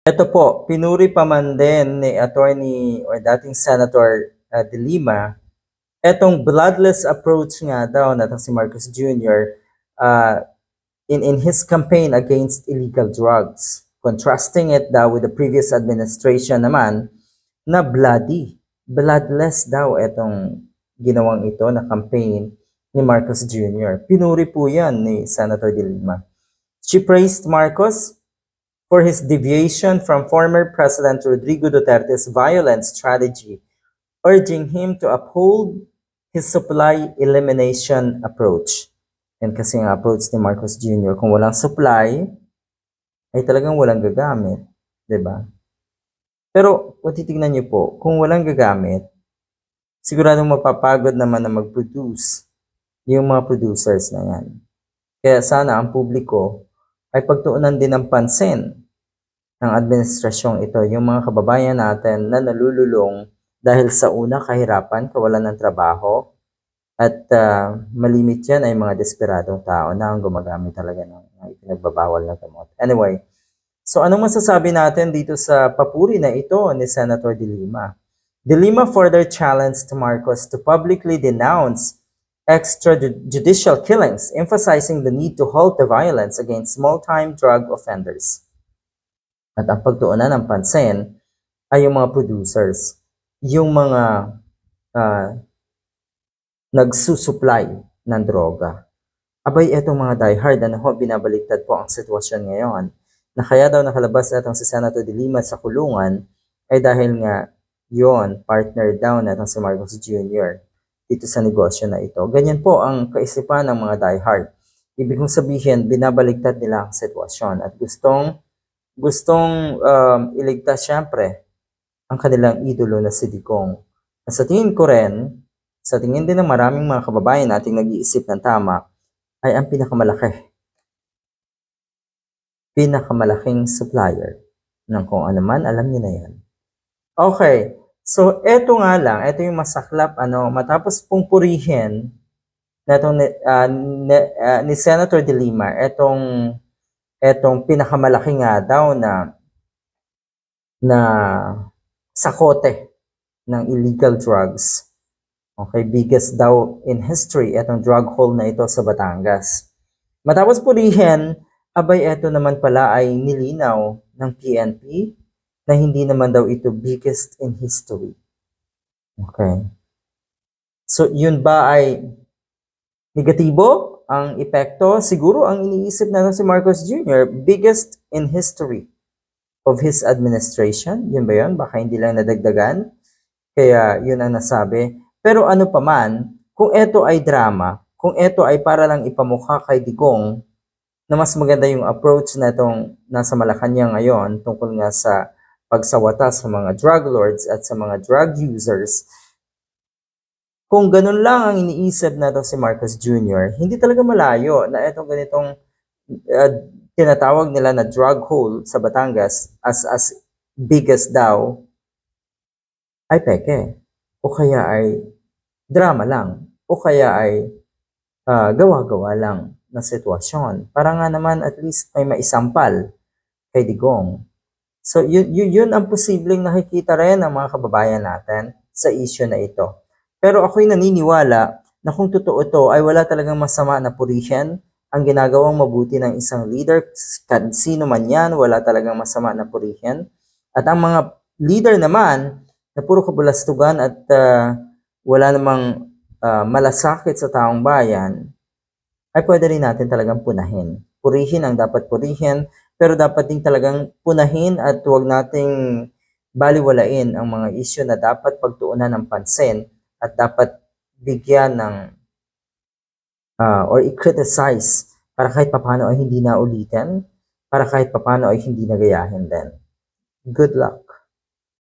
Ito po, pinuri pa man din ni attorney or dating Senator uh, De Lima, etong bloodless approach nga daw na si Marcos Jr. uh, in, in his campaign against illegal drugs. Contrasting it daw with the previous administration naman na bloody. Bloodless daw etong ginawang ito na campaign ni Marcos Jr. Pinuri po yan ni Senator De Lima. She praised Marcos for his deviation from former President Rodrigo Duterte's violent strategy, urging him to uphold his supply elimination approach. Yan kasi ang approach ni Marcos Jr. Kung walang supply, ay talagang walang gagamit. ba? Pero kung titignan niyo po, kung walang gagamit, siguradong mapapagod naman na mag-produce yung mga producers na yan. Kaya sana ang publiko ay pagtuunan din ng pansin ng administrasyong ito, yung mga kababayan natin na nalululong dahil sa una kahirapan, kawalan ng trabaho, at ah, malimit yan ay mga desperadong tao na ang gumagamit talaga ng mga ipinagbabawal na gamot. Anyway, so anong masasabi natin dito sa papuri na ito ni Senator De Lima? De Lima further challenged Marcos to publicly denounce extrajudicial killings, emphasizing the need to halt the violence against small-time drug offenders. At ang pagtuunan ng pansin ay yung mga producers, yung mga ah, nagsusupply ng droga. Abay, etong mga diehard, ano ho, binabaliktad po ang sitwasyon ngayon. Na kaya daw nakalabas etong si Senator De Lima sa kulungan ay dahil nga yon partner daw netong si Marcos Jr. dito sa negosyo na ito. Ganyan po ang kaisipan ng mga diehard. Ibig kong sabihin, binabaliktad nila ang sitwasyon at gustong gustong um, iligtas syempre ang kanilang idolo na si Digong. At sa tingin ko rin, sa tingin din ng maraming mga kababayan nating nag-iisip ng tama, ay ang pinakamalaki. Pinakamalaking supplier ng kung ano man, alam niyo na yan. Okay, so eto nga lang, eto yung masaklap, ano, matapos pong purihin na itong, ah, ni- ah, ni Senator De Lima, etong etong pinakamalaki nga daw na na sakote ng illegal drugs. Okay, biggest daw in history itong drug haul na ito sa Batangas. Matapos purihin, abay eto naman pala ay nilinaw ng PNP na hindi naman daw ito biggest in history. Okay. So, yun ba ay negatibo ang epekto? Siguro ang iniisip na si Marcos Jr., biggest in history of his administration. Yun ba yun? Baka hindi lang nadagdagan. Kaya yun ang nasabi. Pero ano pa man, kung ito ay drama, kung ito ay para lang ipamukha kay Digong, na mas maganda yung approach na itong nasa Malacanang ngayon tungkol nga sa pagsawata sa mga drug lords at sa mga drug users, kung ganun lang ang iniisip na to si Marcos Jr., hindi talaga malayo na itong ganitong uh, tinatawag nila na drug hole sa Batangas as as biggest daw ay peke. O kaya ay drama lang. O kaya ay ah, gawa-gawa lang na sitwasyon. Para nga naman at least may maisampal kay Digong. So yun, yun, yun ang posibleng nakikita rin ng mga kababayan natin sa issue na ito. Pero ako'y naniniwala na kung totoo to ay wala talagang masama na purihin ang ginagawang mabuti ng isang leader, sino man yan, wala talagang masama na purihin. At ang mga leader naman, na puro kabulastugan at ah, wala namang ah, malasakit sa taong bayan, ay pwede rin natin talagang punahin. Purihin ang dapat purihin, pero dapat din talagang punahin at huwag nating baliwalain ang mga isyu na dapat pagtuunan ng pansin at dapat bigyan ng ah, or i-criticize para kahit papano ay hindi na ulitin, para kahit papano ay hindi nagayahin din. Good luck.